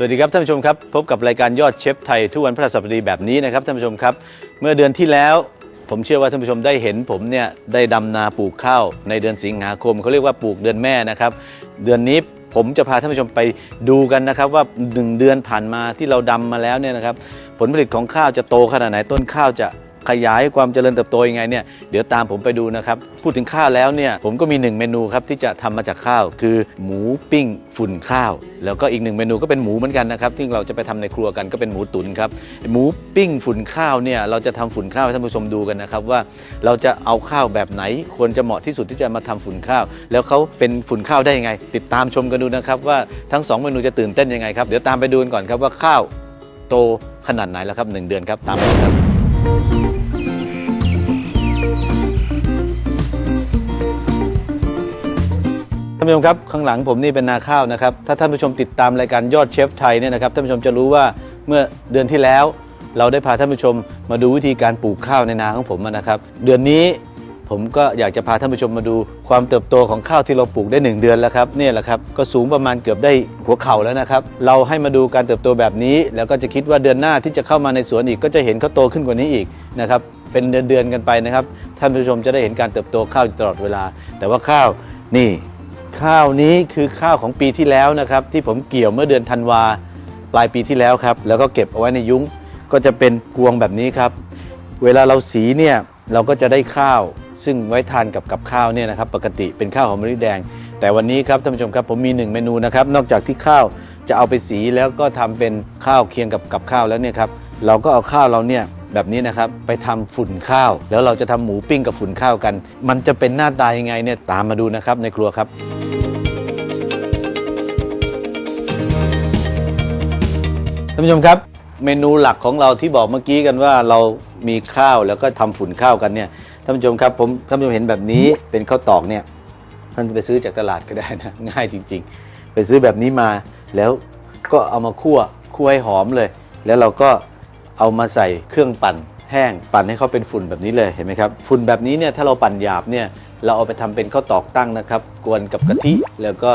สวัสดีครับท่านผู้ชมครับ พบกับรายการยอดเชฟไทยทุกวันพฤหัสบดีแบบนี้นะครับท่านผู้ชมครับ เมื่อเดือนที่แล้วผมเชื่อว่าท่านผู้ชมได้เห็นผมเนี่ยได้ดำนาปลูกข้าวในเดือนสิงหาคมเขาเรียกว่าปลูกเดือนแม่นะครับ เดือนนี้ผมจะพาท่านผู้ชมไปดูกันนะครับว่า 1 เดือนผ่านมาที่เราดำมาแล้วเนี่ยนะครับผลผลิตของข้าวจะโตขนาดไหนต้นข้าวจะ ขยายความเจริญเติบโตยังไงเนี่ยเดี๋ยวตามผมไปดูนะครับ พูดถึงข้าวแล้วเนี่ยผมก็มีหนึ่งเมนูครับที่จะทำมาจากข้าว คือหมูปิ้งฝุ่นข้าว แล้วก็อีกหนึ่งเมนูก็เป็นหมูเหมือนกันนะครับที่เราจะไปทำในครัวกันก็เป็นหมูตุ๋นครับหมูปิ้งฝุ่นข้าวเนี่ยเราจะทำฝุ่นข้าวให้ท่านผู้ชมดูกันนะครับว่าเราจะเอาข้าวแบบไหนควรจะเหมาะที่สุดที่จะมาทำฝุ่นข้าว แล้วเขาเป็นฝุ่นข้าวได้ยังไง ติดตามชมกันดูนะครับว่าทั้งสองเมนูจะตื่นเต้นยังไงครับเดี๋ยวตามไปดูกันก่อนครับว่าข้าวโตขนาดไหนแล้วครับหนึ่งเดือนครับตามไปครับ ท่านผู้ชมครับข้างหลังผมนี่เป็นนาข้าวนะครับ ถ้าท่านผู้ชมติดตามรายการยอดเชฟไทยเนี่ยนะครับท่านผู้ชมจะรู้ว่าเมื่อเดือนที่แล้ว เราได้พาท่านผู้ชมมาดูวิธีการปลูกข้าวในนาของผมนะครับ เดือนนี้ ผมก็อยากจะพาท่านผู้ชมมาดูความเติบโตของข้าวที่เราปลูกได้ 1 เดือนแล้วครับเนี่ยแหละครับก็สูงประมาณเกือบได้หัวเข่าแล้วนะครับ เราให้มาดูการเติบโตแบบนี้ แล้วก็จะคิดว่าเดือนหน้าที่จะเข้ามาในสวนอีกก็จะเห็นเขาโตขึ้นกว่านี้อีกนะครับเป็นเดือนๆกันไปนะครับท่านผู้ชมจะได้เห็นการเติบโตข้าวตลอดเวลา แต่ว่าข้าวนี่ข้าวนี้คือข้าวของปีที่แล้วนะครับ ที่ผมเกี่ยวเมื่อเดือนธันวาปลายปีที่แล้วครับ แล้วก็เก็บเอาไว้ในยุ้งก็จะเป็นกวงแบบนี้ครับ เวลาเราสีเนี่ยเราก็จะได้ข้าว ซึ่งไว้ทานกับกับข้าวเนี่ยนะครับ ปกติเป็นข้าวหอมมะลิแดง แต่วันนี้ครับท่านผู้ชมครับผมมีหนึ่งเมนูนะครับ นอกจากที่ข้าวจะเอาไปสีแล้วก็ทำเป็นข้าวเคียงกับกับข้าวแล้วเนี่ยครับเราก็เอาข้าวเราเนี่ยแบบนี้นะครับไปทำฝุ่นข้าว แล้วเราจะทำหมูปิ้งกับฝุ่นข้าวกัน มันจะเป็นหน้าตายังไงเนี่ยตามมาดูนะครับในครัวครับท่านผู้ชมครับ เมนูหลักของเราที่บอกเมื่อกี้กันว่าเรามีข้าวแล้วก็ทำฝุ่นข้าวกันเนี่ย ท่านผู้ชมครับผมท่านผู้ชมเห็นแบบนี้เป็นข้าวตอกเนี่ยท่านไปซื้อจากตลาดก็ได้นะง่ายจริง ๆ ไปซื้อแบบนี้มาแล้วก็เอามาคั่วคั่วให้หอมเลย แล้วเราก็เอามาใส่เครื่องปั่นแห้งปั่นให้เขาเป็นฝุ่นแบบนี้เลยเห็นไหมครับฝุ่นแบบนี้เนี่ยถ้าเราปั่นหยาบเนี่ยเราเอาไปทำเป็นข้าวตอกตั้งนะครับ กวนกับกะทิแล้วก็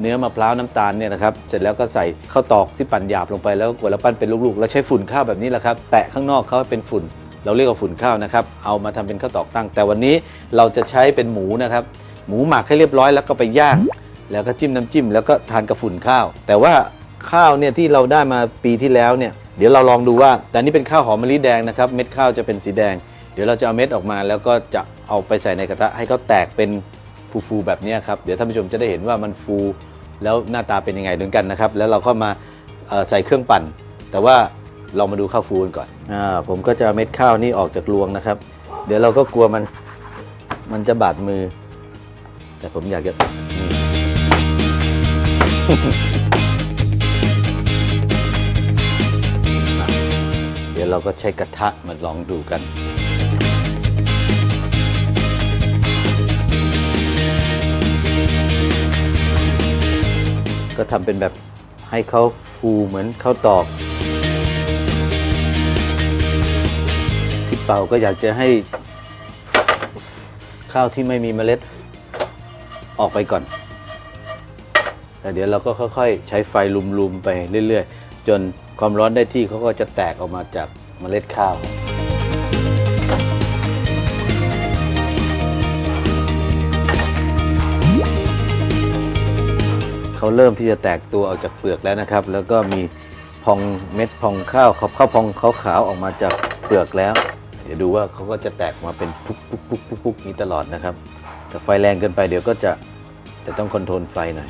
เนื้อมะพร้าวน้ำตาลเนี่ยนะครับเสร็จแล้วก็ใส่ข้าวตอกที่ปั่นหยาบลงไปแล้วกดแล้วปั้นเป็นลูกๆ แล้วใช้ฝุ่นข้าวแบบนี้แหละครับแตะข้างนอกเขาเป็นฝุ่น เราเรียกว่าฝุ่นข้าวนะครับ เอามาทำเป็นข้าวตอกตั้ง แต่วันนี้เราจะใช้เป็นหมูนะครับ หมูหมักให้เรียบร้อยแล้วก็ไปย่าง แล้วก็จิ้มน้ำจิ้ม แล้วก็ทานกับฝุ่นข้าว แต่ว่าข้าวเนี่ยที่เราได้มาปีที่แล้วเนี่ย เดี๋ยวเราลองดูว่า แต่นี่เป็นข้าวหอมมะลิแดงนะครับ เม็ดข้าวจะเป็นสีแดง เดี๋ยวเราจะเอาเม็ดออกมา แล้วก็จะเอาไปใส่ในกระทะให้เขาแตกเป็นฟูๆแบบนี้ครับ เดี๋ยวท่านผู้ชมจะได้เห็นว่ามันฟู แล้วหน้าตาเป็นยังไงด้วยกันนะครับ แล้วเราก็มาใส่เครื่องปั่น แต่ว่า เรามาดูข้าวฟูกันก่อนอ่าผมก็จะเอาเม็ดข้าวนี่ออกจากรวงนะครับ เดี๋ยวเราก็กลัวมันมันจะบาดมือ แต่ผมอยากจะนี่เดี๋ยวเราก็ใช้กระทะมาลองดูกันก็ทำเป็นแบบให้เขาฟูเหมือนข้าวตอก เป่าก็อยากจะให้ข้าวที่ไม่มีเมล็ดออกไปก่อนแต่เดี๋ยวเราก็ค่อยๆ ใช้ไฟลุมๆ ไปเรื่อยๆ จนความร้อนได้ที่เขาก็จะแตกออกมาจากเมล็ดข้าว เขาเริ่มที่จะแตกตัวออกจากเปลือกแล้วนะครับ แล้วก็มีพองเม็ดพองข้าวข้าวพองขาวๆออกมาจากเปลือกแล้ว เดี๋ยวดูว่าเขาก็จะแตกมาเป็นปุ๊กปุ๊กปุ๊กปุ๊กปุ๊กนี้ตลอดนะครับแต่ไฟแรงเกินไปเดี๋ยวก็จะจะต้องคอนโทรลไฟหน่อย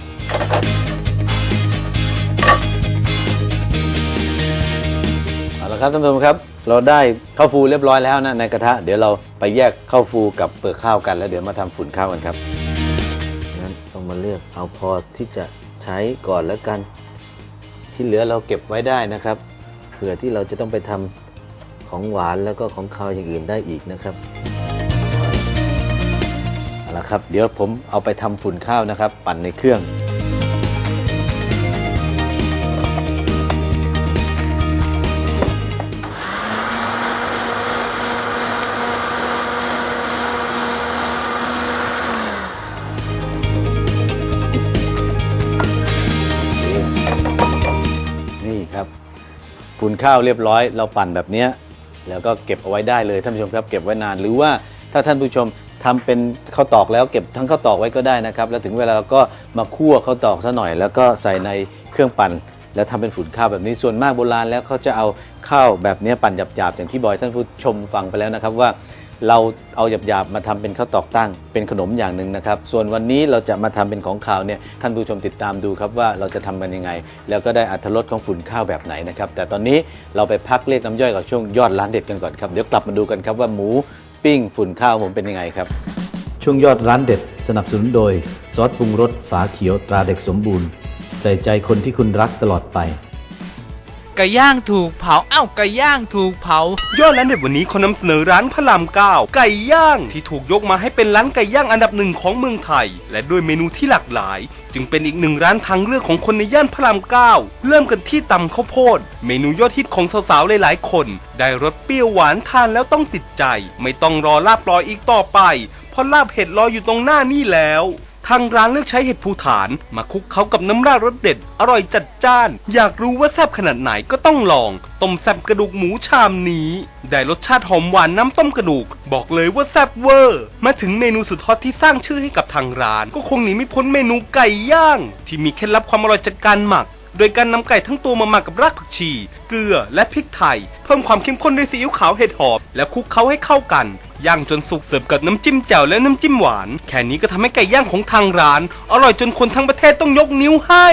เอาละครับท่านผู้ชมครับ เราได้ข้าวฟูเรียบร้อยแล้วนะในกระทะ เดี๋ยวเราไปแยกข้าวฟูกับเปลือกข้าวกัน แล้วเดี๋ยวมาทำฝุ่นข้าวกันครับงั้นต้องมาเลือกเอาพอที่จะใช้ก่อนแล้วกัน ที่เหลือเราเก็บไว้ได้นะครับเผื่อที่เราจะต้องไปทำ ของหวานแล้วก็ของคาวอย่างอื่นได้อีกนะครับเอาละครับ เดี๋ยวผมเอาไปทำฝุ่นข้าวนะครับ ปั่นในเครื่องฝุ่นข้าวเรียบร้อย เราปั่นแบบเนี้ย แล้วก็เก็บเอาไว้ได้เลยท่านผู้ชมครับเก็บไว้นานหรือว่าถ้าท่านผู้ชมทำเป็นข้าวตอกแล้วเก็บทั้งข้าวตอกไว้ก็ได้นะครับ แล้วถึงเวลาเราก็มาคั่วข้าวตอกซะหน่อย แล้วก็ใส่ในเครื่องปั่น แล้วทำเป็นฝุ่นข้าวแบบนี้ส่วนมากโบราณแล้วเขาจะเอาข้าวแบบนี้ปั่นหยาบๆอย่างที่บอยท่านผู้ชมฟังไปแล้วนะครับว่า เราเอาหยาบๆมาทำเป็นข้าวตอกตั้ง เป็นขนมอย่างหนึ่งนะครับ ส่วนวันนี้เราจะมาทำเป็นของขาวเนี่ยท่านผู้ชมติดตามดูครับว่าเราจะทำกันยังไง แล้วก็ได้อัตรสของฝุ่นข้าวแบบไหนนะครับ แต่ตอนนี้เราไปพักเรียกน้ำย่อยกับช่วงยอดร้านเด็ดกันก่อนครับเดี๋ยวกลับมาดูกันครับว่าหมูปิ้งฝุ่นข้าวผมเป็นยังไงครับ ช่วงยอดร้านเด็ดสนับสนุนโดย ซอสปรุงรสฝาเขียวตราเด็กสมบูรณ์ ใส่ใจคนที่คุณรักตลอดไป ไก่ย่างถูกเผาเอ้าไก่ย่างถูกเผา ยอดร้านเด็ดวันนี้ขอนำเสนอร้านพระรามเก้าไก่ย่างที่ถูกยกมาให้เป็นร้านไก่ย่างอันดับหนึ่งของเมืองไทย และด้วยเมนูที่หลากหลาย จึงเป็นอีกหนึ่งร้านทางเลือกของคนในย่านพระรามเก้าเริ่มกันที่ตำข้าวโพด เมนูยอดฮิตของสาวๆหลายๆคน ได้รสเปรี้ยวหวานทานแล้วต้องติดใจ ไม่ต้องรอลาบลอยอีกต่อไปเพราะลาบเห็ดรออยู่ตรงหน้านี่แล้ว ทางร้านเลือกใช้เห็ดภูฐาน มาคลุกเขากับน้ำราดรสเด็ด อร่อยจัดจ้าน อยากรู้ว่าแซ่บขนาดไหนก็ต้องลอง ต้มแซ่บกระดูกหมูชามนี้ ได้รสชาติหอมหวานน้ำต้มกระดูก บอกเลยว่าแซ่บเวอร์ มาถึงเมนูสุดฮอตที่สร้างชื่อให้กับทางร้าน ก็คงหนีไม่พ้นเมนูไก่ย่าง ที่มีเคล็ดลับความอร่อยจากการหมัก โดยการนำไก่ทั้งตัวมาหมักกับรากผักชี เกลือและพริกไทย เพิ่มความเข้มข้นด้วยซีอิ๊วขาวเห็ดหอมและคลุกเคล้าให้เข้ากันย่างจนสุกเสิร์ฟกับน้ำจิ้มแจ่วและน้ำจิ้มหวาน แค่นี้ก็ทำให้ไก่ย่างของทางร้าน อร่อยจนคนทั้งประเทศต้องยกนิ้วให้